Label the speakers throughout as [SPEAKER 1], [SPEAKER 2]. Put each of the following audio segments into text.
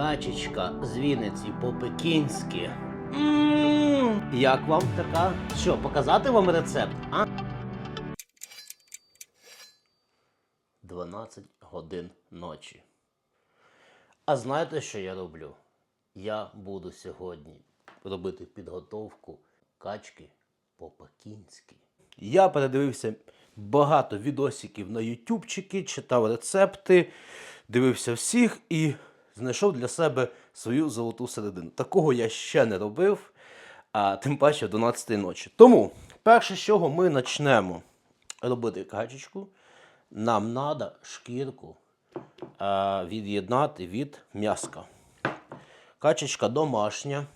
[SPEAKER 1] Качечка з Вінниці по-пекінськи. Як вам така? Що, показати вам рецепт? А? 12 годин ночі. А знаєте, що я роблю? Я буду сьогодні робити підготовку качки по-пекінськи. Я передивився багато відосиків на ютубчики, читав рецепти, дивився всіх і знайшов для себе свою золоту середину. Такого я ще не робив, а тим паче в 12 ночі. Тому, перше, з чого ми почнемо робити качечку, нам треба шкірку а, від'єднати від м'яска. Качечка домашня.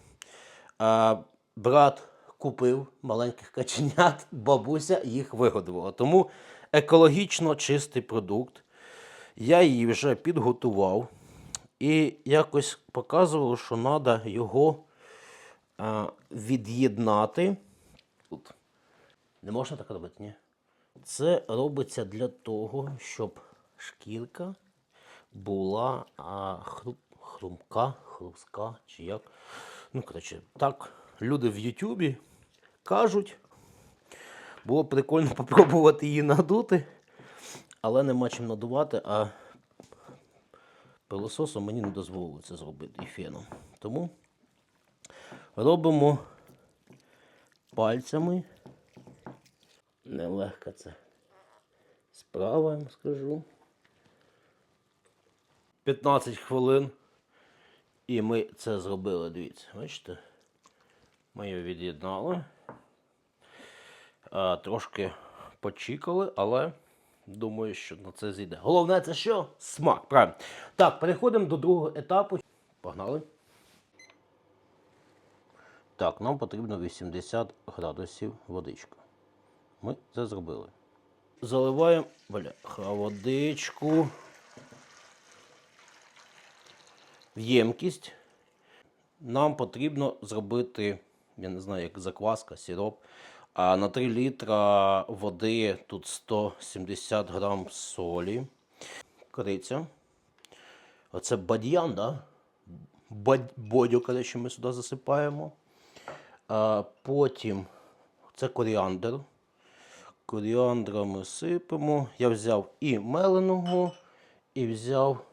[SPEAKER 1] А, брат купив маленьких каченят, бабуся їх вигодувала. Тому екологічно чистий продукт. Я її вже підготував і якось показував, що треба його а, від'єднати. Тут. Не можна так робити, ні? Це робиться для того, щоб шкірка була а, хру, хрумка, хрустка, чи як. Ну, коротше, так люди в Ютубі кажуть. Було прикольно попробувати її надути, але нема чим надувати, а пилососом мені не дозволили це зробити і феном. Тому робимо пальцями. Нелегка це справа, я вам скажу. 15 хвилин. І ми це зробили, дивіться, бачите? Ми його від'єднали. Трошки почікали, але думаю, що на це зійде. Головне, це що? Смак. Правильно. Так, переходимо до другого етапу. Погнали. Так, нам потрібно 80 градусів водичка. Ми це зробили. Заливаємо бляха, водичку в ємкість. Нам потрібно зробити, я не знаю, як закваска, сироп. А на 3 літра води тут 170 грам солі. Кориця. Оце бадьян, да? Бодю, коротше, ми сюди засипаємо. А, потім це коріандр. Коріандра ми сипемо. Я взяв і меленого, і взяв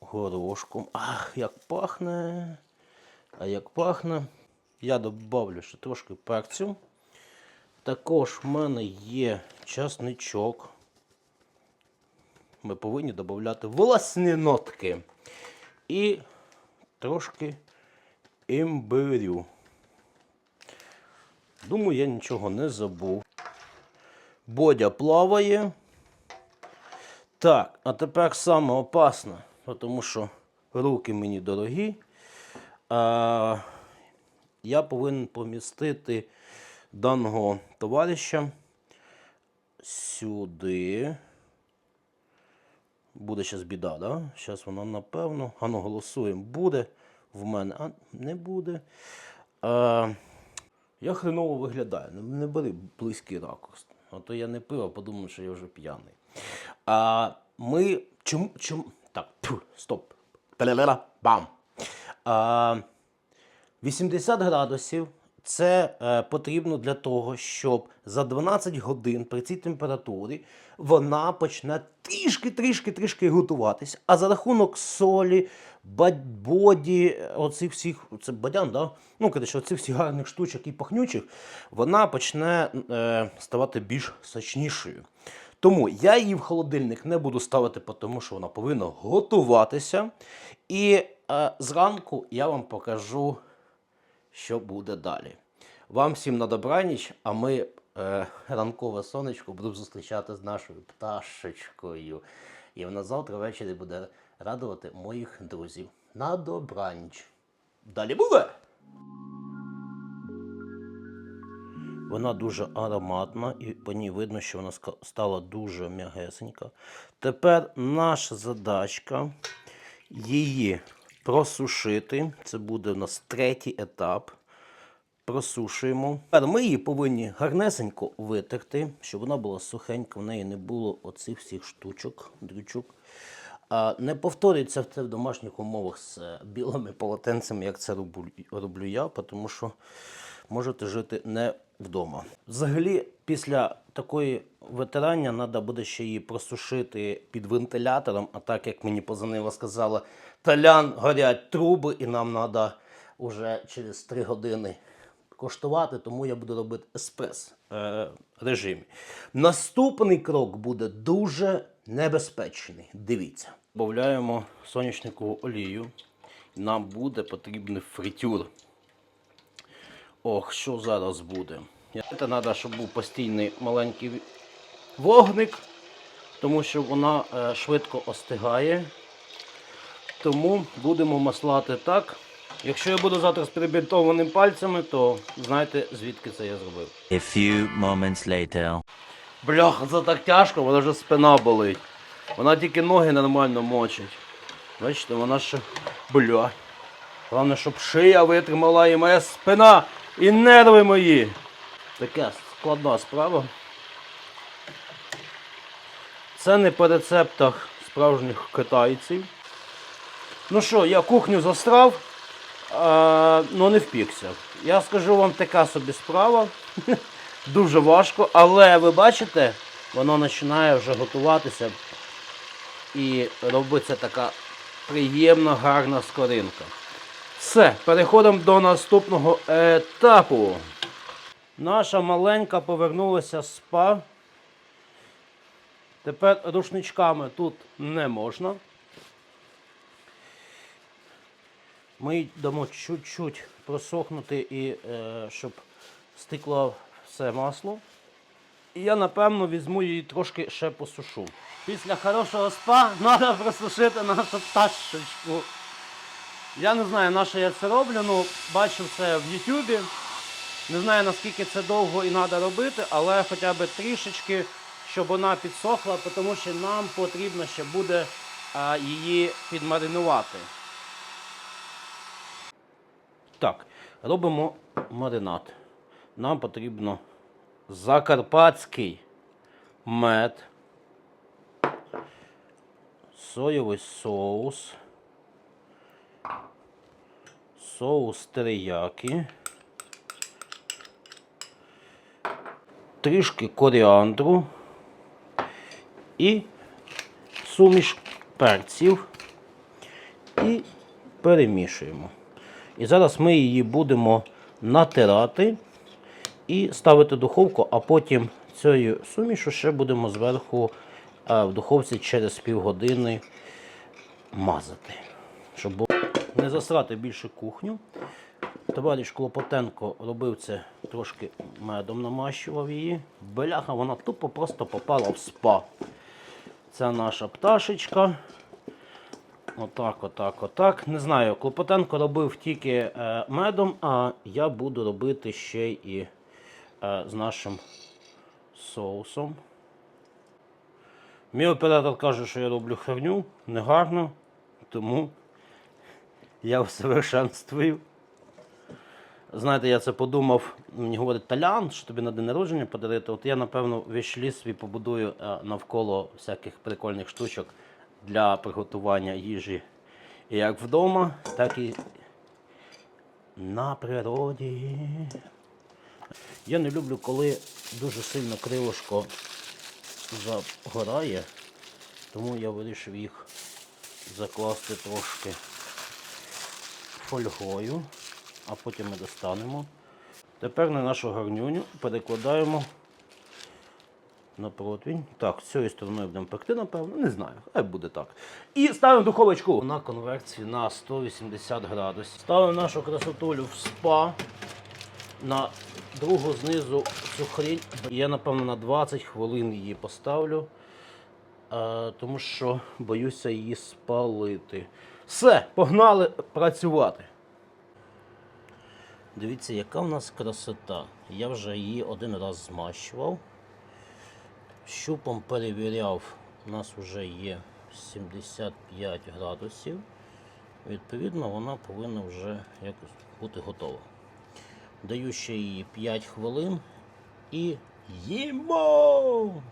[SPEAKER 1] горошком. Ах, як пахне. А як пахне, я добавлю ще трошки перцю. Також в мене є часничок. Ми повинні додати власні нотки. І трошки імбирю. Думаю, я нічого не забув. Бодя плаває. Так, а тепер саме опасне, тому що руки мені дорогі. А, я повинен помістити даного товариша сюди. Буде зараз біда, да? Зараз воно напевно. Ану, голосуємо. Буде в мене, а не буде. А, я хреново виглядаю. Не, не бери близький ракурс. А то я не пив, а подумав, що я вже п'яний. А, ми. Чому. чому так, тьфу, стоп. Бам. А, 80 градусів це е, потрібно для того, щоб за 12 годин при цій температурі вона почне трішки, трішки, трішки готуватись. А за рахунок солі, боді, оцих всіх, це бадян, да? ну, коротше, оцих всіх гарних штучок і пахнючих, вона почне е, ставати більш сочнішою. Тому я її в холодильник не буду ставити, тому що вона повинна готуватися. І е, зранку я вам покажу, що буде далі. Вам всім на добраніч, а ми е, ранкове сонечко будемо зустрічати з нашою пташечкою. І вона завтра ввечері буде радувати моїх друзів. На добраніч. Далі буде! Вона дуже ароматна, і по ній видно, що вона стала дуже м'ягесенька. Тепер наша задачка її просушити. Це буде у нас третій етап. Просушуємо. Тепер ми її повинні гарнесенько витерти, щоб вона була сухенька, в неї не було оцих всіх штучок, дрючок. Не повторюється це в домашніх умовах з е, білими полотенцями, як це роблю, я, тому що можете жити не вдома. Взагалі, після такої витирання треба буде ще її просушити під вентилятором, а так як мені позанила сказала, талян горять труби, і нам треба вже через 3 години коштувати, тому я буду робити еспрес е, режимі. Наступний крок буде дуже небезпечний. Дивіться. Додаємо соняшникову олію. Нам буде потрібний фритюр. Ох, що зараз буде? Це треба, щоб був постійний маленький вогник, тому що вона е, швидко остигає. Тому будемо маслати так. Якщо я буду завтра з перебінтованими пальцями, то знаєте, звідки це я зробив.
[SPEAKER 2] A few moments later.
[SPEAKER 1] Бляха, це так тяжко, вона вже спина болить. Вона тільки ноги нормально мочить. Бачите, вона ще. Бля. Головне, щоб шия витримала і моя спина, і нерви мої. Така складна справа. Це не по рецептах справжніх китайців. Ну що, я кухню застрав, ну не впікся. Я скажу вам така собі справа. Дуже важко, але ви бачите, воно починає вже готуватися і робиться така приємна, гарна скоринка. Все, переходимо до наступного етапу. Наша маленька повернулася з спа. Тепер рушничками тут не можна. Ми дамо чуть-чуть просохнути і е, щоб стекло все масло. І я, напевно, візьму її трошки ще посушу. Після хорошого спа треба просушити нашу пташечку. Я не знаю, на що я це роблю, але бачив це в Ютубі. Не знаю, наскільки це довго і треба робити, але хоча б трішечки, щоб вона підсохла, тому що нам потрібно ще буде а, її підмаринувати. Так, робимо маринад. Нам потрібно закарпатський мед, соєвий соус, соус териякі, трішки коріандру і суміш перців і перемішуємо. І зараз ми її будемо натирати і ставити в духовку, а потім цією сумішу ще будемо зверху е, в духовці через півгодини мазати. Щоб не засрати більше кухню. Товариш Клопотенко робив це трошки медом намащував її. Беляха, вона тупо просто попала в спа. Це наша пташечка. Отак, отак, отак. Не знаю, Клопотенко робив тільки е, медом, а я буду робити ще і е, з нашим соусом. Мій оператор каже, що я роблю херню, негарно, тому я усовершенствую. Знаєте, я це подумав, мені говорить Талян, що тобі на день народження подарити. От я, напевно, весь свій побудую е, навколо всяких прикольних штучок для приготування їжі як вдома, так і на природі. Я не люблю, коли дуже сильно кривошко загорає, тому я вирішив їх закласти трошки фольгою, а потім ми достанемо. Тепер на нашу гарнюню перекладаємо на противень. Так, з цієї сторони будемо пекти, напевно, не знаю, хай буде так. І ставимо духовочку на конвекції на 180 градусів. Ставимо нашу красотулю в спа на другу знизу цю хрінь. Я, напевно, на 20 хвилин її поставлю, е, тому що боюся її спалити. Все, погнали працювати. Дивіться, яка в нас красота. Я вже її один раз змащував. Щупом перевіряв, у нас вже є 75 градусів. Відповідно, вона повинна вже якось бути готова. Даю ще її 5 хвилин і їмо!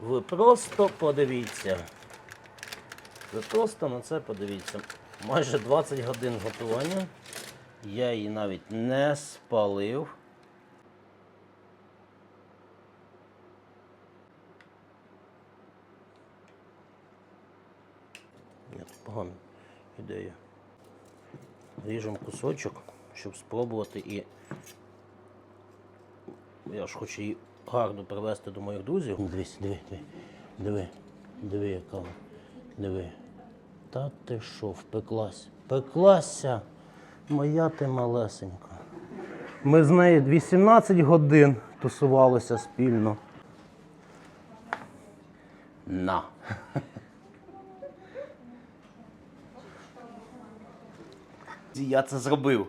[SPEAKER 1] Ви просто подивіться. Ви просто на це подивіться. Майже 20 годин готування. Я її навіть не спалив. Ні, погана ідея. Ріжемо кусочок, щоб спробувати і. Я ж хочу її гарно привезти до моїх друзів. Дивись, диви, диви, диви, диви, яка. Диви. Та ти що, впеклась? Пеклася, моя ти малесенька. Ми з нею 18 годин тусувалися спільно. На. Я це зробив.